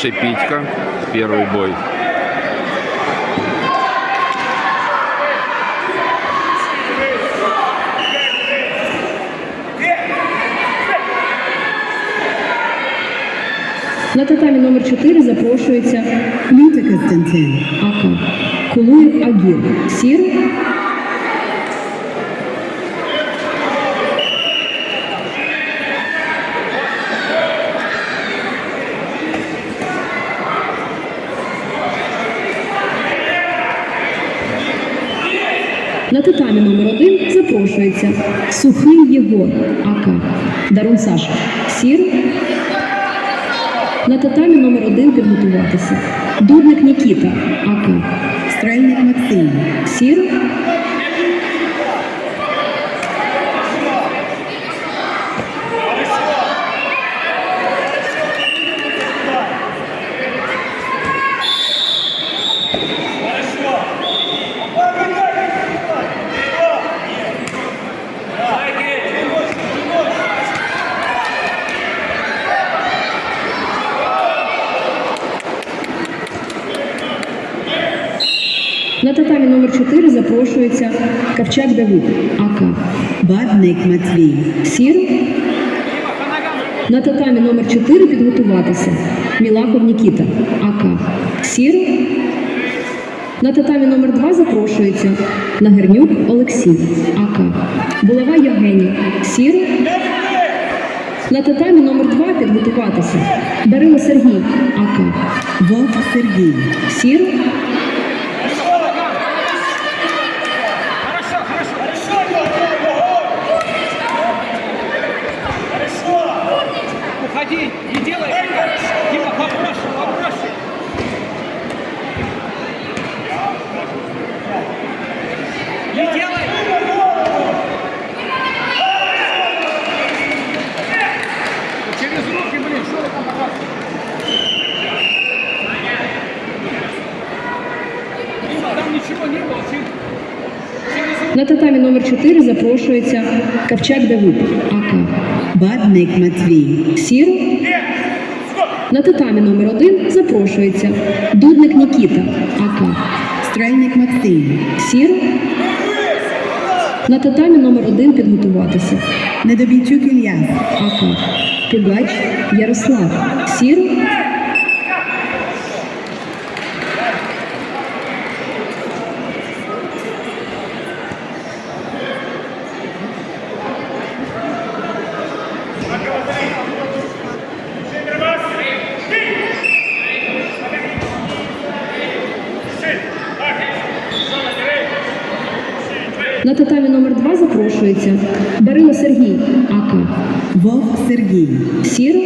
Шипитько. Первый бой. На татамі номер 4 запрошується Люта Костянтин, АК. Кулуєв Агір. Сір. На татамі номер 1 запрошується Сухий Єгор АК. Дарун Саша. Сір. На татамі номер 1 підготуватися. Дудник Нікіта АК. Стрельник Максим, Сір. На татамі номер 4 запрошується Кавчак Давид АК. Бадник Матвій, Сір. На татамі номер 4 підготуватися. Мілаков Нікіта АК. Сір. На татамі номер 2 запрошується Нагернюк Олексій АК. Булава Євгеній. Сір. На татамі номер 2 підготуватися. Дарила Сергій АК. Вовк Сергій, Сір. На татамі номер 4 запрошується Кавчак Давид АК. Бадник Матвій, Сір. На татамі номер 1 запрошується Дудник Нікіта АК. Стрельник Максим, Сір. На татамі номер 1 підготуватися. Недобійчук Ільяс, АК. Пугач Ярослав. Сір. На татамі номер 2 запрошується Барило Сергій Ака. Вовк Сергій, Сір.